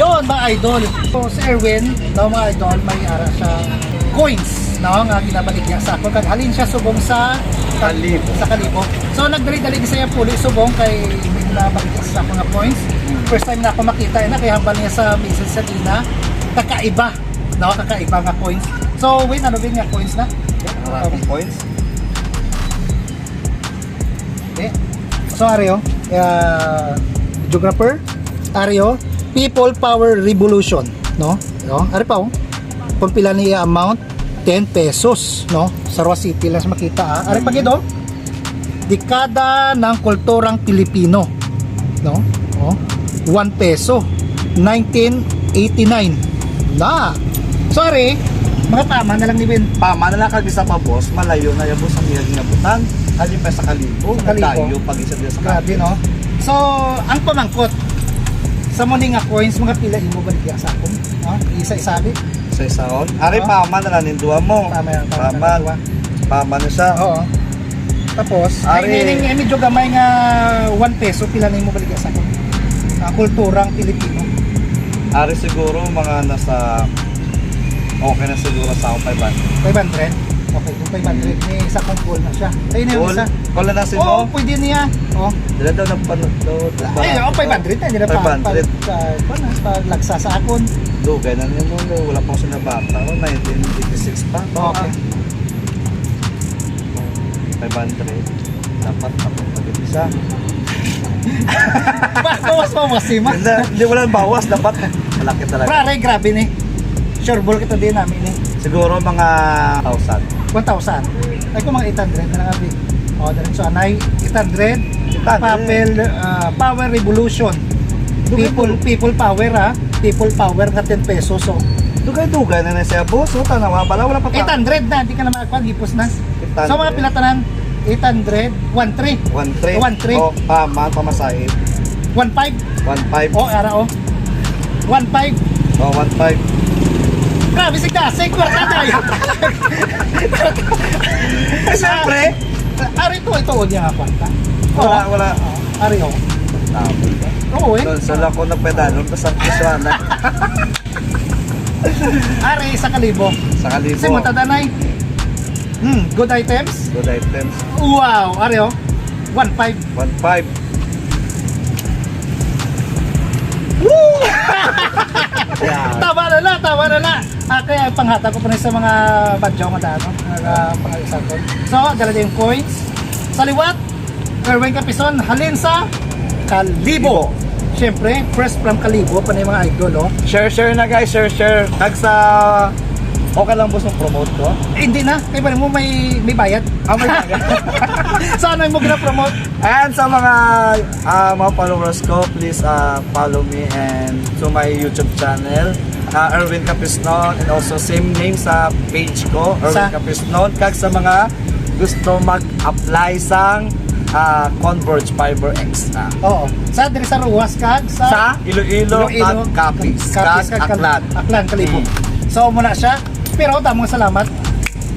Yon mga idol. So si Erwin, no mga idol, may ara siya coins, no nga ginabalik niya sa ako kag halin siya subong sa Kalibo. sa kalibo. So nagdali-dali sa iya puli subong kay may ginabalik niya sa ako nga coins. First time na ako makita na kay hambal niya sa Mrs. Salina, kakaiba, no kakaiba nga coins. So win ano din nga coins na? Maraming points. Okay. So Ario, uh, geographer, Ario, People Power Revolution, no? No, ari pa oh. Kung pila niya amount 10 pesos, no? Sa Roa City lang makita ah. Ari pa gid oh. Dekada ng kulturang Pilipino, no? Oh, 1 peso. 1989. Na. Sorry, mga tama na lang ni Ben. Pama na lang kag isa pa boss, malayo na yung boss ang iyang inabutan. Kali pa sa kalibo, kalibo. pag isa sa Grabe no. So, ang pamangkot sa mo nga coins mga pila imo balik ya sa akong, no? Isa isabi. sa isaon. Ari Oo. pama na lang ninduwa mo. Tama yan, tama. Pama na siya. Oo. Tapos, ay Ari- ning ning medyo gamay nga 1 peso pila na imo ya sa akong. Ah, kulturang Pilipino. Ari siguro mga nasa okay na siguro sa akong 500. 500. Okay, kung 500 ni sa akong goal na siya. Ayun na yung Cool. isa. Cool na si Oo, mo. pwede niya. Oh. Dila daw nagpanood daw. Ay, oh, 500 na nila pa 500. pa pa lagsa sa akon. Na niyo mo. Wala pa ako sa nabata. Oh, 1986 pa. Okay. 500. Dapat ako pag-isa. Bawas mo masima. Hindi, hindi wala bawas. Dapat malaki talaga. Prare, grabe ni. Sure ball kita din namin ni. Siguro mga 1,000. 1,000. Ay kung mga 800 na lang abi. O, dahil so anay 800. 800. Papel, ah, Power Revolution. People people power ha. People power na 10 pesos. So, Dugay-dugay na na siya, boss. O, tanawa pala. Wala pa pa. 800 na. Di ka na makakwan. Hipos na. 800. So, mga pilatanan. 800. 1,300. 1-3. 1-3. O, pama, pamasahe. 1,500. 1-5. O, ara o. 1,500. O, 1-5. Grabe si Kasi. Kwarta tayo. Eh, siyempre. Ari to. Ito o niya nga kwarta. Wala, wala. Ari o. Tama. Oo eh. Doon sa lang ko nagpedalo, tapos ang kuswana. Ari sa kalibo. Sa kalibo. Kasi matadanay. Hmm, good items. Good items. Wow, ari oh. 1.5. 1-5. Yeah. Kaya panghata ko pa rin sa mga badyaw nga dano, mga pangalisan ko. So, dala din coins. Sa liwat, Erwin Capison, halin sa Kalibo. Siyempre, first from Kalibo, pa na yung mga idol, oh. Share, share na guys. Share, share. Tag sa... Okay lang boss mong promote ko. Eh, hindi na, kaya rin mo may, may bayad. Ah, may bagay. Sana mo gina-promote. And sa mga ah, mga followers ko, please ah, follow me and to my YouTube channel, ah, Erwin Capisnon and also same name sa page ko, Erwin Sa- Capisnon. Kag sa mga gusto mag-apply sang ah, Converge Fiber Extra. Oo. Sa diri sa Ruwas, kag sa... Sa Iloilo, Iloilo, kag Capiz, kag kag Aklan. Aklan, Kalibo. Mm. So, muna siya. Pero, damong salamat.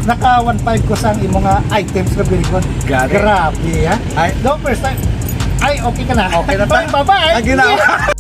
Naka 1.5 ko sa imong items na bilikon. Grabe, ha? Ay, No, first time. Ay, okay ka na. Okay na ta? Bye, bye-bye. Ay, ginawa.